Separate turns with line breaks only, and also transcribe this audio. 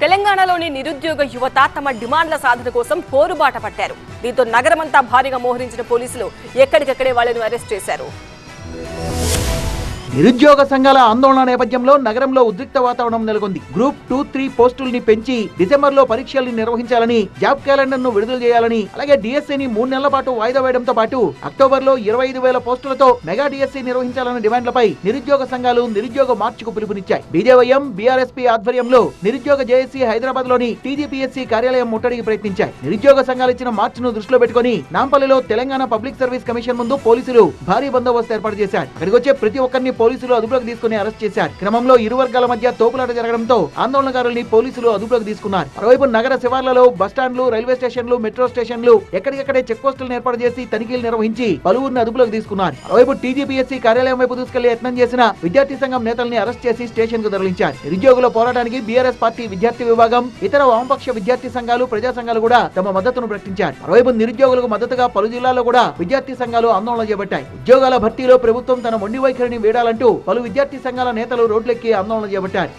తెలంగాణలోని నిరుద్యోగ యువత తమ డిమాండ్ల సాధన కోసం పోరుబాట పట్టారు. దీంతో నగరమంతా భారీగా మోహరించిన పోలీసులు ఎక్కడికక్కడే వాళ్ళను అరెస్ట్ చేశారు.
నిరుద్యోగ సంఘాల ఆందోళన నేపథ్యంలో నగరంలో ఉద్రిక్త వాతావరణం నెలకొంది. గ్రూప్ టూ త్రీ పోస్టుల్ని పెంచి డిసెంబర్లో పరీక్షల్ని నిర్వహించాలని జాబ్ క్యాలెండర్ను విడుదల చేయాలని అలాగే డిఎస్సీని మూడు నెలల పాటు వాయిదా వేయడంతో పాటు అక్టోబర్లో ఇరవై ఐదు వేల పోస్టులతో మెగా డిఎస్సీ నిర్వహించాలన్న డిమాండ్లపై నిరుద్యోగ సంఘాలు నిరుద్యోగ మార్చుకు పిలుపునిచ్చాయి. బీజేవైఎం బీఆర్ఎస్పీ ఆధ్వర్యంలో నిరుద్యోగ జేఏసీ హైదరాబాద్లోని టీజీపీఎస్సీ కార్యాలయం ముట్టడికి ప్రయత్నించాయి. నిరుద్యోగ సంఘాలు ఇచ్చిన మార్చును దృష్టిలో పెట్టుకుని నాంపల్లిలో తెలంగాణ పబ్లిక్ సర్వీస్ కమిషన్ ముందు పోలీసులు భారీ బందోబస్తు ఏర్పాటు చేశారు. అక్కడికి వచ్చే ప్రతి ఒక్కరిని పోలీసులు అదుపులోకి తీసుకుని అరెస్ట్ చేశారు. క్రమంలో ఇరు వర్గాల మధ్య తోపులాట జరగడంతో ఆందోళనకారుల్ని పోలీసులు అదుపులోకి తీసుకున్నారు. మరోవైపు నగర శివార్లలో బస్టాండ్లు రైల్వే స్టేషన్లు మెట్రో స్టేషన్లు ఎక్కడికక్కడే చెక్ పోస్టులను ఏర్పాటు చేసి తనిఖీలు నిర్వహించి పలువురిని అదుపులోకి తీసుకున్నారు. మరోవైపు టీజీపీఎస్సీ కార్యాలయం వైపు దూసుకెళ్ళి యత్నం చేసిన విద్యార్థి సంఘం నేతల్ని అరెస్ట్ చేసి స్టేషన్కు తరలించారు. నిరుద్యోగుల పోరాటానికి బీఆర్ఎస్ పార్టీ విద్యార్థి విభాగం ఇతర వామపక్ష విద్యార్థి సంఘాలు ప్రజా సంఘాలు కూడా తమ మద్దతును ప్రకటించారు. మరోవైపు నిరుద్యోగులకు మద్దతుగా పలు జిల్లాల్లో కూడా విద్యార్థి సంఘాలు ఆందోళన చేపట్టాయి. ఉద్యోగాల భర్తీలో ప్రభుత్వం తన మొండి వైఖరిని అంటూ పలు విద్యార్థి సంఘాల నేతలు రోడ్లెక్కి ఆందోళన చేపట్టారు.